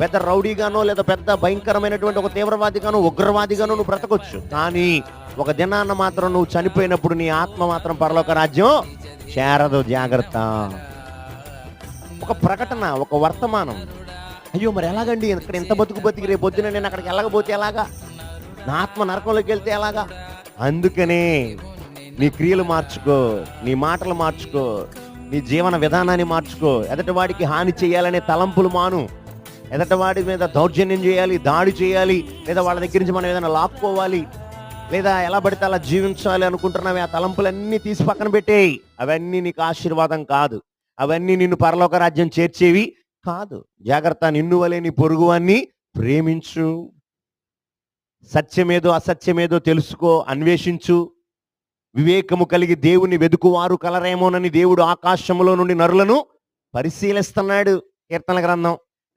పెద్ద రౌడీగానో లేదా పెద్ద భయంకరమైనటువంటి ఒక తీవ్రవాదిగానో ఉగ్రవాదిగానో నువ్వు బ్రతకొచ్చు. కానీ ఒక దినాన్న మాత్రం నువ్వు చనిపోయినప్పుడు నీ ఆత్మ మాత్రం పరలోక రాజ్యం చేరదు. జాగ్రత్త. ఒక ప్రకటన ఒక వర్తమానం. అయ్యో మరి ఎలాగండి? ఇక్కడ ఇంత బతుకు బతికి రేపు పొద్దున నేను అక్కడికి వెళ్ళకపోతే ఎలాగా? నా ఆత్మ నరకంలోకి వెళ్తే ఎలాగా? అందుకనే నీ క్రియలు మార్చుకో నీ మాటలు మార్చుకో నీ జీవన విధానాన్ని మార్చుకో. ఎదటి వాడికి హాని చేయాలనే తలంపులు మాను. ఎదట వాడి మీద దౌర్జన్యం చేయాలి దాడి చేయాలి లేదా వాళ్ళ దగ్గర నుంచి మనం ఏదైనా లాక్కోవాలి లేదా ఎలా పడితే అలా జీవించాలి అనుకుంటున్నావి ఆ తలంపులన్నీ తీసి పక్కన పెట్టేయి. అవన్నీ నీకు ఆశీర్వాదం కాదు. అవన్నీ నిన్ను పరలోక రాజ్యం చేర్చేవి కాదు. జాగ్రత్త నిన్ను వలే నీ పొరుగువాన్ని ప్రేమించు. సత్యమేదో అసత్యమేదో తెలుసుకో అన్వేషించు. వివేకము కలిగి దేవుని వెదుకువారు కలరేమోనని దేవుడు ఆకాశంలో నుండి నరులను పరిశీలిస్తున్నాడు. కీర్తన గ్రంథం